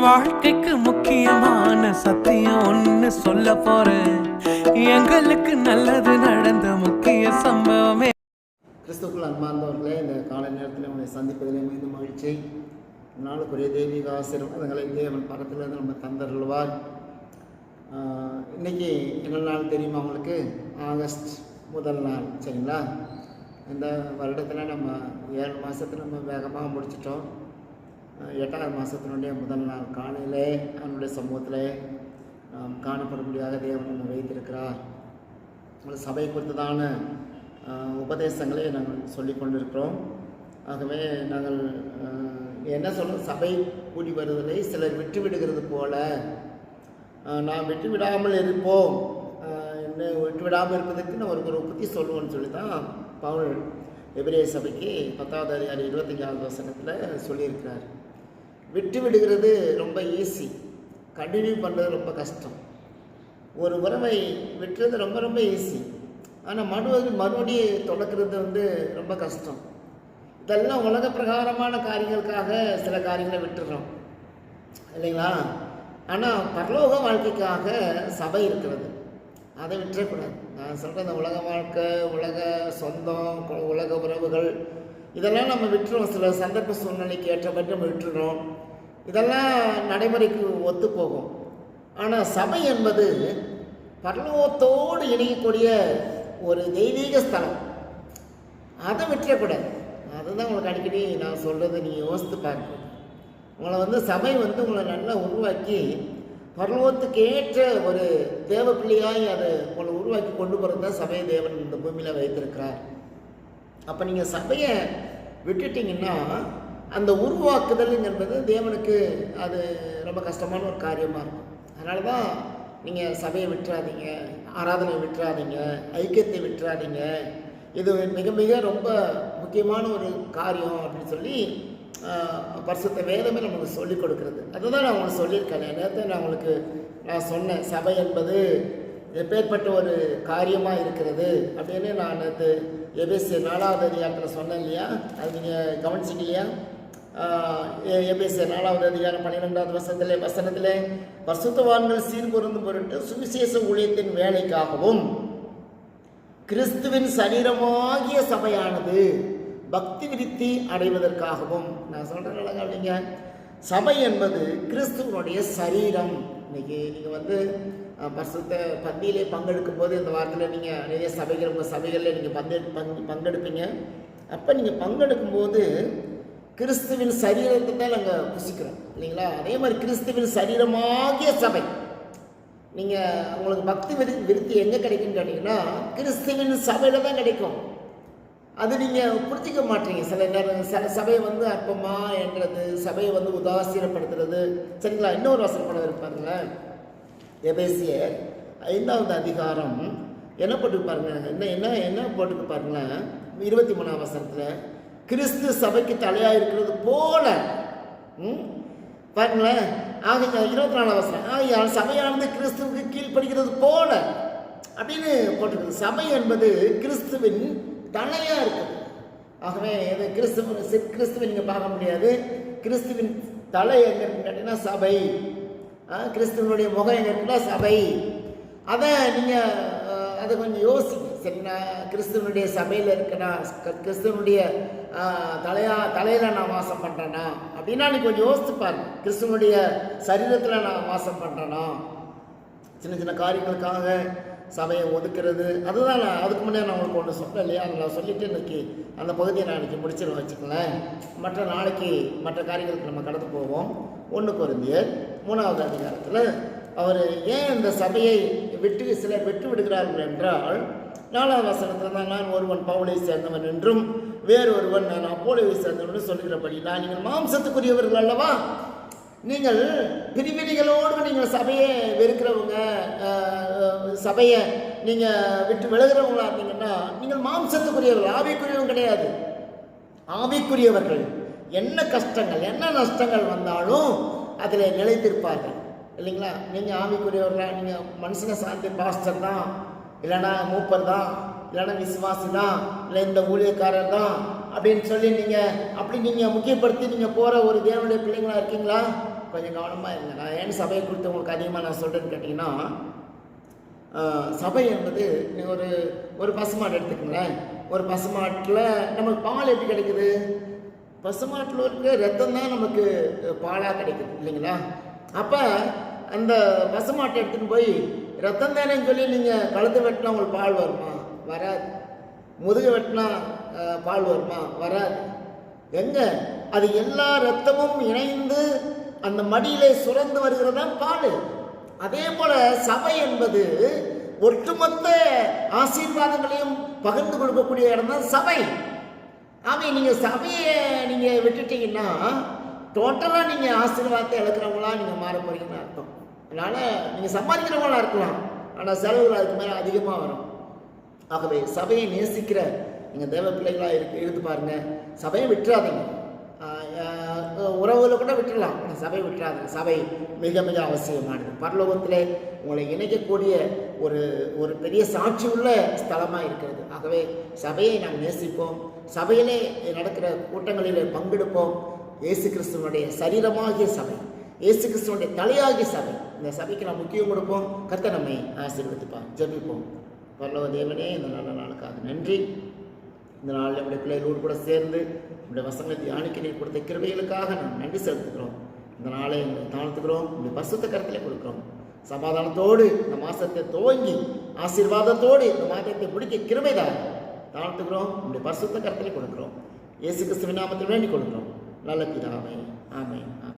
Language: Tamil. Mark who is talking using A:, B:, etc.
A: வாழ்க்கைக்கு முக்கியமான சத்தியம் ஒன்று சொல்ல போறேன். எங்களுக்கு நல்லது நடந்த முக்கிய சம்பவமே.
B: கிறிஸ்துக்குள் அன்பார்ந்தவர்களே இந்த காலை நேரத்தில் உங்களை சந்திப்பதிலே மிகுந்த மகிழ்ச்சி. நாளுக்குரிய தெய்வீக ஆசீர்வாதங்களை தேவன் பக்கத்திலிருந்து நம்ம தந்தருள்வார். ஆஹ் இன்னைக்கு என்ன நாள் தெரியுமா உங்களுக்கு? ஆகஸ்ட் முதல் நாள் சரிங்களா? இந்த வருடத்தில் நம்ம ஏழு மாதத்தில் நம்ம வேகமாக முடிச்சிட்டோம். எட்டாவது மாதத்தினுடைய முதல் நாள் காலையிலே அவனுடைய சமூகத்தில் நாம் காணப்படும்படியாக தேவன் நம்ம வைத்திருக்கிறார். சபை குறித்ததான உபதேசங்களை நாங்கள் சொல்லி கொண்டிருக்கிறோம். ஆகவே நாங்கள் என்ன சொல்ல சபை கூடி வருவதை சிலர் விட்டு விடுகிறது போல நான் நாம் விட்டு விடாமல் இருப்போம் என்ன விட்டு விடாமல் இருப்பதற்கு நான் ஒரு ஒரு புத்தி சொல்லுவோன்னு சொல்லி தான் பவுல் எபிரே சபைக்கு பத்தாவது அதிகாரி இருபத்தஞ்சாவது வசனத்தில் சொல்லியிருக்கிறார். விட்டு விடுகிறது ரொம்ப ஈஸி கண்டினியூ பண்ணுறது ரொம்ப கஷ்டம். ஒரு உறவை விட்டுறது ரொம்ப ரொம்ப ஈஸி ஆனால் மறுபடி மறுபடியும் தொடக்கிறது வந்து ரொம்ப கஷ்டம். இதெல்லாம் உலக பிரகாரமான காரியங்களுக்காக சில காரியங்களை விட்டுடுறோம் இல்லைங்களா? ஆனால் பரலோக வாழ்க்கைக்காக சபை இருக்கிறது. அதை விட்டுறக்கூடாது நான் சொல்கிற இந்த உலக வாழ்க்கை உலக சொந்தம் உலக உறவுகள் இதெல்லாம் நம்ம விட்டுறோம். சில சந்தர்ப்ப சூழ்நிலைக்கு ஏற்றபடி நம்ம விட்டுறோம். இதெல்லாம் நடைமுறைக்கு ஒத்து போகும் ஆனால் சபை என்பது பரலோகத்தோடு இணையக்கூடிய ஒரு தெய்வீக ஸ்தலம். அதை விட்டுறக்கூடாது அதுதான் உங்களுக்கு அடிக்கடி நான் சொல்கிறத நீங்கள் யோசித்து பார்க்கணும். உங்களை வந்து சபை வந்து உங்களை நல்லா உருவாக்கி பருவத்துக்கு ஏற்ற ஒரு தேவ பிள்ளையாய் அதை உங்களை உருவாக்கி கொண்டு போகிறது தான் சபையை தேவன் இந்த பூமியில் வைத்திருக்கிறார். அப்போ நீங்கள் சபையை விட்டுட்டிங்கன்னா அந்த உருவாக்குதல் என்பது தேவனுக்கு அது ரொம்ப கஷ்டமான ஒரு காரியமாக இருக்கும். அதனால தான் நீங்கள் சபையை விட்டுறாதீங்க ஆராதனை விட்டுறாதீங்க ஐக்கியத்தை விட்டுறாதீங்க. இது மிக மிக ரொம்ப முக்கியமான ஒரு காரியம் அப்படின்னு சொல்லி பரிசுத்த வேதமே நமக்கு சொல்லிக் கொடுக்கிறது. அதுதான் நான் உங்களுக்கு சொல்லியிருக்கேன். நேரத்தை நான் உங்களுக்கு நான் சொன்னேன் சபை என்பது எப்பேற்பட்ட ஒரு காரியமாக இருக்கிறது அப்படின்னு நான் நேற்று எபிஎஸ்சி நாலாவது அதிகாரத்தில் சொன்னேன் இல்லையா? அது நீங்கள் கவனிச்சிங்க இல்லையா எபேசிய நாலாவது அதிகாரம் பன்னிரெண்டாவது வசனத்திலே வசனத்திலே பரிசுத்தவான்கள் சீர்பொருந்தும் பொருட்டு சுவிசேஷ ஊழியத்தின் வேலைக்காகவும் கிறிஸ்துவின் சரீரமாகிய சபையானது பக்தி விருத்தி அடைவதற்காகவும் நான் சொல்கிறேன் அழகா இல்லைங்க சபை என்பது கிறிஸ்துவனுடைய சரீரம். இன்னைக்கு நீங்கள் வந்து அஹ், பரிசுத்த பந்தியிலே பங்கெடுக்கும் போது இந்த வாரத்தில் நீங்கள் நிறைய சபைகள் உங்கள் சபைகளில் நீங்கள் பங்கெடு பங்கு பங்கெடுப்பீங்க. அப்போ நீங்கள் பங்கெடுக்கும் போது கிறிஸ்துவின் சரீரத்தை தான் நாங்கள் புசிக்கிறோம். இல்லைங்களா? அதே மாதிரி கிறிஸ்துவின் சரீரமாகிய சபை. நீங்கள் உங்களுக்கு பக்தி விரு விருத்தி எங்கே கிடைக்குன்னு கேட்டிங்கன்னா கிறிஸ்துவின் சபையில் தான் கிடைக்கும். அது நீங்கள் புரிஞ்சிக்க மாட்டீங்க. சில நேரம் சில சபையை வந்து அற்பமா என்றது சபையை வந்து உதாசீனப்படுத்துறது. சரிங்களா? இன்னொரு வசனம் படம் இருப்பாருங்களேன் எபேசியர் ஐந்தாவது அதிகாரம் என்ன போட்டுருப்பாருங்க என்ன என்ன என்ன போட்டுக்கு பாருங்களேன்? இருபத்தி மூணாம் வசனத்தில் கிறிஸ்து சபைக்கு தலையாக இருக்கிறது போல. ம்? பாருங்களேன். ஆக இருபத்தி நாலாம் வசனம் ஆகையால் சபையானது கிறிஸ்துவுக்கு கீழ்ப்படுகிறது போல. அப்படின்னு போட்டிருக்குது சபை என்பது கிறிஸ்துவின் தலையாக இருக்குது ஆகவே இது கிறிஸ்துவ சி- கிறிஸ்துவை நீங்கள் பார்க்க முடியாது. கிறிஸ்துவின் தலை எங்கே இருக்குன்னு கேட்டிங்கன்னா சபை. கிறிஸ்துவனுடைய முகம் எங்கே இருக்குன்னா சபை. அதை நீங்கள் அதை கொஞ்சம் யோசிங்க. சரிங்களா கிறிஸ்துவனுடைய சபையில் இருக்கனா? கிறிஸ்துவனுடைய தலையா தலையில் நான் வாசம் பண்ணுறேனா அப்படின்னா நீ கொஞ்சம் யோசித்து பாருங்க. கிறிஸ்துவனுடைய சரீரத்தில் நான் வாசம் பண்ணுறேனா சின்ன சின்ன காரியங்களுக்காக சபையை ஒதுக்கிறது. அதுதான் நான் அதுக்கு முன்னே நான் உங்களுக்கு ஒன்று சொன்னேன் இல்லையா? அதை நான் சொல்லிவிட்டு இன்றைக்கி அந்த பகுதியை நான் இன்றைக்கி முடிச்சிடும் வச்சுக்கங்களேன். மற்ற நாளைக்கு மற்ற காரியங்களுக்கு நம்ம கடந்து போவோம். ஒன்று குருந்தியர் மூணாவது அதிகாரத்தில் அவர் ஏன் இந்த சபையை விட்டு சிலர் விட்டு விடுகிறார்கள் என்றால் நாலாவது வசனத்தில் தான் நான் ஒருவன் பவுலை சேர்ந்தவன் என்றும் வேறு ஒருவன் நான் அப்போலோவை சேர்ந்தவன் என்று சொல்லுகிறபடி நான் நீங்கள் மாம்சத்துக்குரியவர்கள் அல்லவா? நீங்கள் பிரிவினைகளோடு நீங்கள் சபையை வெறுக்கிறவங்க சபையை நீங்கள் விட்டு விலகிறவங்களா இருந்தீங்கன்னா நீங்கள் மாம்சத்துக்குரியவர்கள் ஆவிக்குரியவங்க கிடையாது. ஆவிக்குரியவர்கள். என்ன கஷ்டங்கள் என்ன நஷ்டங்கள் வந்தாலும் அதில் நிலைத்திருப்பார்கள். இல்லைங்களா? நீங்கள் ஆவிக்குரியவர்களா நீங்கள் மனுஷனை சாந்தி பாஸ்டர் தான் இல்லைன்னா மூப்பர் தான் இல்லைன்னா விசுவாசி தான் இல்லை இந்த ஊழியக்காரர் தான் அப்படின்னு சொல்லி நீங்கள் அப்படி நீங்கள் முக்கியப்படுத்தி நீங்கள் போகிற ஒரு தேவனுடைய பிள்ளைங்களா இருக்கீங்களா? கொஞ்சம் கவனமாக இருங்க. நான் ஏன் சபையை குறித்து உங்களுக்கு அதிகமாக நான் சொல்கிறேன்னு கேட்டிங்கன்னா சபை என்பது நீங்கள் ஒரு ஒரு பசுமாடு எடுத்துக்கங்களேன். ஒரு பசுமாட்டில் நமக்கு பால் எப்படி கிடைக்குது? பசுமாட்டில் இருக்கிற ரத்தம் தான் நமக்கு பாலாக கிடைக்குது இல்லைங்களா? அப்போ அந்த பசுமாட்டை எடுத்துகிட்டு போய் ரத்தம் தானேன்னு சொல்லி நீங்கள் கழுத்து வெட்டினா உங்களுக்கு பால் வருமா? வராது. முதுகு வெட்டினா பால் வருமா? வராது. எங்க? அது எல்லா ரத்தமும் இணைந்து அந்த மடியிலே சுரந்து வருகிறதா பாடு. அதே போல சபை என்பது ஒட்டுமொத்த ஆசீர்வாதங்களையும் பகிர்ந்து கொடுக்கக்கூடிய இடம் தான் சபை. ஆமே நீங்க சபையை நீங்க விட்டுட்டீங்கன்னா டோட்டலா நீங்க ஆசீர்வாதத்தை இழக்கிறவங்களா நீங்க மாற போறீங்கன்னு அர்த்தம். அதனால நீங்க சம்பாதிக்கிறவங்களா இருக்கலாம். ஆனா செலவுகள் அதுக்கு மேலே அதிகமா வரும். ஆகவே சபையை நேசிக்கிற நீங்கள் தேவ பிள்ளைகளாக இருக்கு இருந்து பாருங்க. சபையை விட்டுறாதீங்க. உறவுகளை கூட விட்டுறலாம். ஆனால் விட்டுறாது விட்டுறாதீங்க. சபை மிக மிக அவசியமானது. பரலோகத்தில் உங்களை இணைக்கக்கூடிய ஒரு ஒரு பெரிய சாட்சி உள்ள ஸ்தலமாக இருக்கிறது. ஆகவே சபையை நாம் நேசிப்போம். சபையிலே நடக்கிற கூட்டங்களிலே பங்கெடுப்போம். இயேசு கிறிஸ்துவனுடைய சரீரமாகிய சபை இயேசு கிறிஸ்துவனுடைய தலையாகிய சபை. இந்த சபைக்கு நாம் முக்கியம் கொடுப்போம். கர்த்த நம்மை ஆசீர்வதிப்பான் ஜபிப்போம். பரலோக தேவனே இந்த நல்ல நாளுக்காக நன்றி. இந்த நாளில் நம்முடைய பிள்ளைகளோடு கூட சேர்ந்து நம்முடைய வசங்களை தியானிக்க நீர் கொடுத்த கிருமைகளுக்காக நாம் நன்றி செலுத்துகிறோம். இந்த நாளை எங்களை தாழ்த்துக்கிறோம் உங்களுடைய பசுத்த கருத்தில் கொடுக்குறோம். சமாதானத்தோடு இந்த மாசத்தை துவங்கி ஆசீர்வாதத்தோடு இந்த மாதத்தை முடிக்க கிருமைதான் தாழ்த்துக்கிறோம் உங்களுடைய பசுத்த கருத்தில் கொடுக்குறோம். இயேசு கிறிஸ்துவின் நாமத்தில் வேண்டி கொடுக்குறோம் நல்ல பிதாவே. ஆமென்.